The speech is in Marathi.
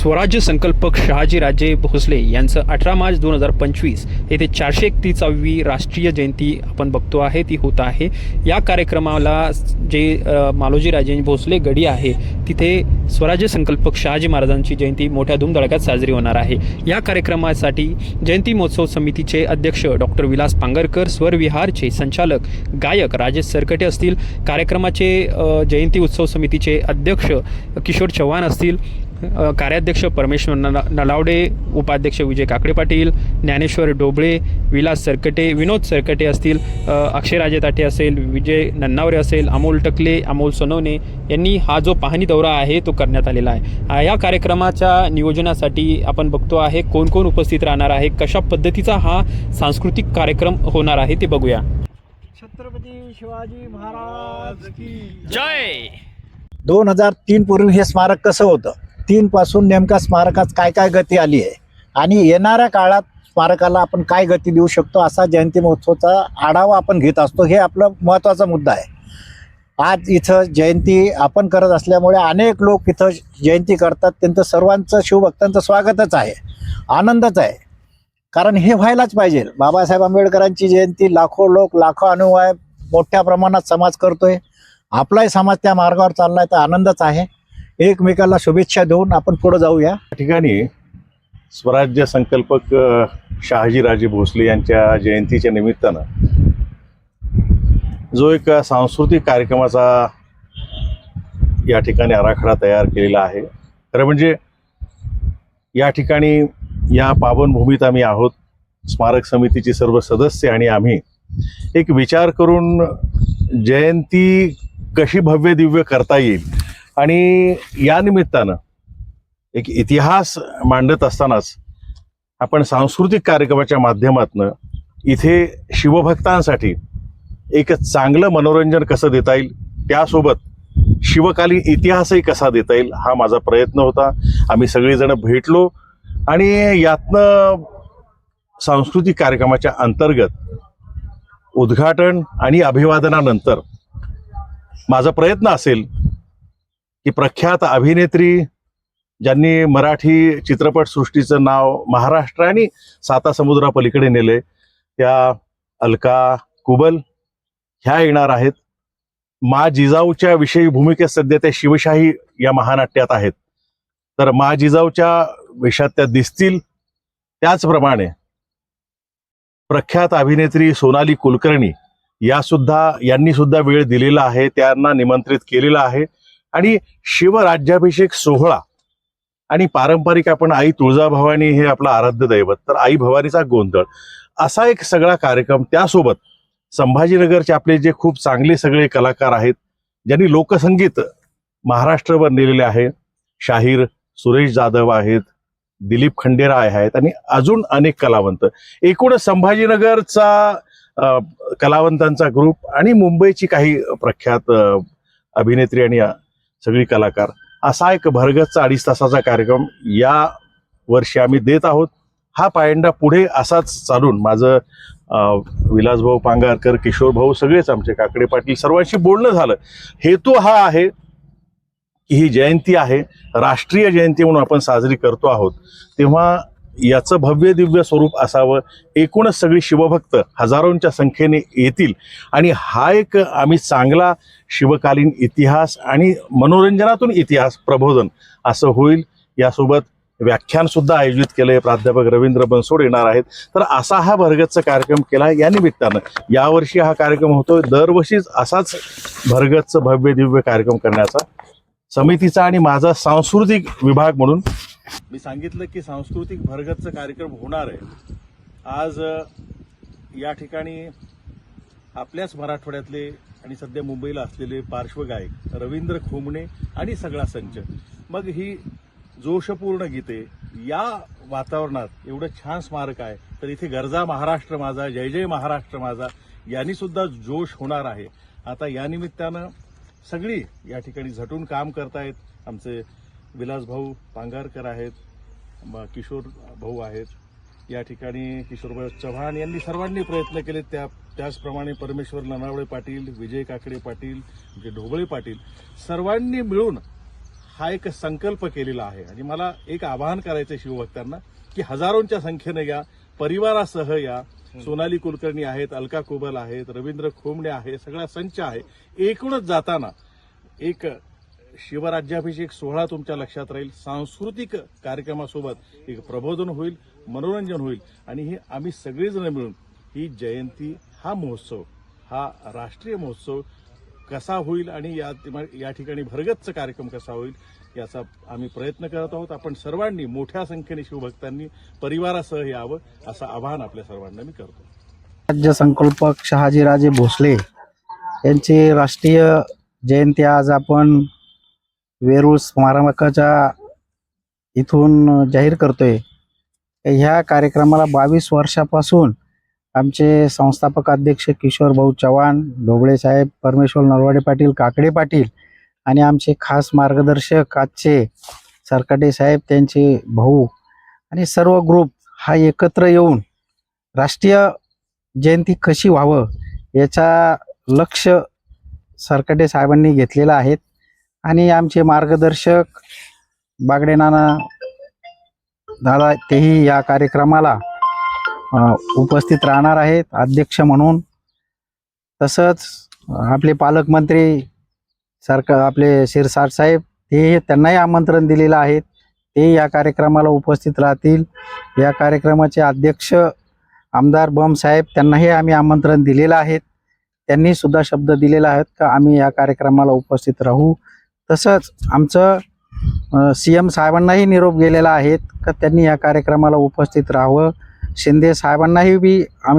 स्वराज्य संकल्पक शहाजीराजे भोसले यांचं अठरा मार्च दोन हजार पंचवीस येथे चारशे एकतीसावी राष्ट्रीय जयंती आपण बघतो आहे ती होत आहे. या कार्यक्रमाला जे मालोजीराजे भोसले गडी आहे तिथे स्वराज्य संकल्पक शहाजी महाराजांची जयंती मोठ्या धूमधडक्यात साजरी होणार आहे. या कार्यक्रमासाठी जयंती महोत्सव समितीचे अध्यक्ष डॉक्टर विलास पांगरकर स्वरविहारचे संचालक गायक राजेश सरकटे असतील कार्यक्रमाचे जयंती उत्सव समितीचे अध्यक्ष किशोर चव्हाण असतील कार्याध्यक्ष परमेश्वर न नलावडे उपाध्यक्ष विजय काकडे पाटील ज्ञानेश्वर डोबळे विलास सरकटे विनोद सरकटे असतील अक्षयराजे ताटे असेल विजय नन्नावरे असेल अमोल टकले अमोल सोनवणे यांनी हा जो पाहणी दौरा आहे तो करण्यात आलेला आहे. या कार्यक्रमाच्या नियोजनासाठी आपण बघतो आहे कोण कोण उपस्थित राहणार आहे कशा पद्धतीचा हा सांस्कृतिक कार्यक्रम होणार आहे ते बघूया. छत्रपती शिवाजी महाराज की जय! दोन हजार तीन पूर्वी हे स्मारक कसं होतं? तीन पासून नेमका स्मारकात काय काय गती आली आहे? आणि येणाऱ्या काळात स्मारकाला आपण काय गती देऊ शकतो असा जयंती महोत्सवचा आढावा आपण घेत असतो हे आपलं महत्त्वाचा मुद्दा आहे. आज इथं जयंती आपण करत असल्यामुळे अनेक लोक इथं जयंती करतात त्यांचं सर्वांचं शिवभक्तांचं स्वागतच आहे आनंदच आहे. कारण हे व्हायलाच पाहिजे. बाबासाहेब आंबेडकरांची जयंती लाखो लोक लाखो अनुयाय मोठ्या प्रमाणात समाज करतोय. आपलाही समाज त्या मार्गावर चालला आहे तर आनंदच आहे. एकमेकाला शुभेच्छा देऊन आपण पुढे जाऊया. या ठिकाणी स्वराज्य संकल्पक शहाजीराजे भोसले यांच्या जयंतीच्या निमित्तानं जो एक सांस्कृतिक कार्यक्रमाचा या ठिकाणी आराखडा तयार केलेला आहे. खरं म्हणजे या ठिकाणी या पावनभूमीत आम्ही आहोत. स्मारक समितीचे सर्व सदस्य आणि आम्ही एक विचार करून जयंती कशी भव्य दिव्य करता येईल आणि या निमित्तानं एक इतिहास मांडत असतानाच आपण सांस्कृतिक कार्यक्रमाच्या माध्यमातनं इथे शिवभक्तांसाठी एक चांगलं मनोरंजन कसं देता येईल त्यासोबत शिवकालीन इतिहासही कसा देता येईल हा माझा प्रयत्न होता. आम्ही सगळेजण भेटलो आणि यातनं सांस्कृतिक कार्यक्रमाच्या अंतर्गत उद्घाटन आणि अभिवादनानंतर माझा प्रयत्न असेल की प्रख्यात अभिनेत्री ज्यांनी मराठी चित्रपटसृष्टीचं नाव महाराष्ट्र आणि साता समुद्रापलीकडे नेले त्या अलका कुबल ह्या येणार आहेत. मा जिजाऊच्या विषयी भूमिकेत सध्या त्या शिवशाही या महानाट्यात आहेत. तर मा जिजाऊच्या विषयात त्या दिसतील. त्याचप्रमाणे प्रख्यात अभिनेत्री सोनाली कुलकर्णी या सुद्धा यांनी सुद्धा वेळ दिलेला आहे त्यांना निमंत्रित केलेला आहे. आणि शिवराज्याभिषेक सोहळा आणि पारंपरिक आपण आई तुळजाभवानी हे आपलं आराध्य दैवत तर आई भवानीचा गोंधळ असा एक सगळा कार्यक्रम त्यासोबत संभाजीनगरचे आपले जे खूप चांगले सगळे कलाकार आहेत ज्यांनी लोकसंगीत महाराष्ट्रभर नेलेले आहे. शाहीर सुरेश जाधव आहेत दिलीप खंडेराय आहेत आणि अजून अनेक कलावंत. एकूणच संभाजीनगरचा कलावंतांचा ग्रुप आणि मुंबईची काही प्रख्यात अभिनेत्री आणि सगळी कलाकार. असा एक भरगतचा अडीच तासाचा कार्यक्रम या वर्षी आम्ही देत आहोत. हा पायंडा पुढे असाच चालून माझं विलासभाऊ पांगारकर किशोर भाऊ सगळेच आमचे काकडे पाटील सर्वांशी बोलणं झालं. हेतू हा आहे की ही जयंती आहे राष्ट्रीय जयंती म्हणून आपण साजरी करतो आहोत. तेव्हा याचं भव्य दिव्य स्वरूप असावं. एकूणच सगळी शिवभक्त हजारोंच्या संख्येने येतील. आणि हा एक आम्ही चांगला शिवकालीन इतिहास आणि मनोरंजनातून इतिहास प्रबोधन असं होईल. यासोबत व्याख्यान सुद्धा आयोजित केलंय प्राध्यापक रवींद्र बनसोड येणार आहेत. तर असा हा भरगतचा कार्यक्रम केला या निमित्तानं. यावर्षी हा कार्यक्रम होतोय. दरवर्षीच असाच भरगतचं भव्य दिव्य कार्यक्रम करण्याचा समितीचा आणि माझा सांस्कृतिक विभाग म्हणून मी सांगितलं की सांस्कृतिक भरगतचा कार्यक्रम होणार आहे. आज या ठिकाणी आपल्याच मराठवाड्यातले आणि सध्या मुंबईला असलेले पार्श्वगायक रवींद्र खोमणे आणि सगळा संच. मग ही जोशपूर्ण गीते या वातावरणात एवढं छान स्मारक आहे तर इथे गरजा महाराष्ट्र माझा जय जय महाराष्ट्र माझा यांनी सुद्धा जोश होणार आहे. आता या निमित्तानं सगळी या ठिकाणी झटून काम करतायत आमचे विलासभाऊ पांगारकर आहेत किशोर भाऊ आहेत. या ठिकाणी किशोरभाऊ चव्हाण यांनी सर्वांनी प्रयत्न केले. त्या त्याचप्रमाणे परमेश्वर ननावळे पाटील विजय काकडे पाटील म्हणजे ढोबळे पाटील सर्वांनी मिळून हा एक संकल्प केलेला आहे. आणि मला एक आवाहन करायचं आहे शिवभक्तांना की हजारोंच्या संख्येनं या परिवारासह या सोनाली कुलकर्णी आहेत अलका कुबल आहेत रवींद्र खोमणे आहे सगळा संच आहे. एकूणच जाताना एक शिवराज्याभिषेक सोहळा तुमच्या लक्षात राहील. सांस्कृतिक कार्यक्रमासोबत एक प्रबोधन होईल मनोरंजन होईल. आणि हे आम्ही सगळेजण मिळून ही जयंती हा महोत्सव हा राष्ट्रीय महोत्सव कसा होईल आणि या या ठिकाणी भरगतचा कार्यक्रम कसा होईल याचा आम्ही प्रयत्न करत आहोत. आपण सर्वांनी मोठ्या संख्येने शिवभक्तांनी परिवारासह यावं असं आवाहन आपल्या सर्वांना मी करतो. राज्य संकल्पक शहाजीराजे भोसले यांची राष्ट्रीय जयंती आज आपण वेरूळ स्मारकाच्या इथून जाहीर करतोय. ह्या कार्यक्रमाला बावीस वर्षापासून आमचे संस्थापक अध्यक्ष किशोर भाऊ चव्हाण ढोबळे साहेब परमेश्वर नरवाडे पाटील काकडे पाटील आणि आमचे खास मार्गदर्शक आजचे सरकाटे साहेब त्यांचे भाऊ आणि सर्व ग्रुप हा एकत्र येऊन राष्ट्रीय जयंती कशी व्हावं याचा लक्ष सरकटे साहेबांनी घेतलेला आहे. आणि आमचे मार्गदर्शक बागडे नाना दादा तेही या कार्यक्रमाला उपस्थित राहणार आहेत अध्यक्ष म्हणून. तसंच आपले पालकमंत्री सरकार आपले शिरसाट साहेब ते त्यांनाही आमंत्रण दिलेलं आहे. ते या कार्यक्रमाला उपस्थित राहतील. या कार्यक्रमाचे अध्यक्ष आमदार बम साहेब त्यांनाही आम्ही आमंत्रण दिलेलं आहे. त्यांनी सुद्धा शब्द दिलेला आहेत का आम्ही या कार्यक्रमाला उपस्थित राहू? तसंच आमचं सी एम साहेबांनाही निरोप गेलेला आहे का त्यांनी या कार्यक्रमाला उपस्थित राहावं. शिंदे साहेबांनाही बी आम्ही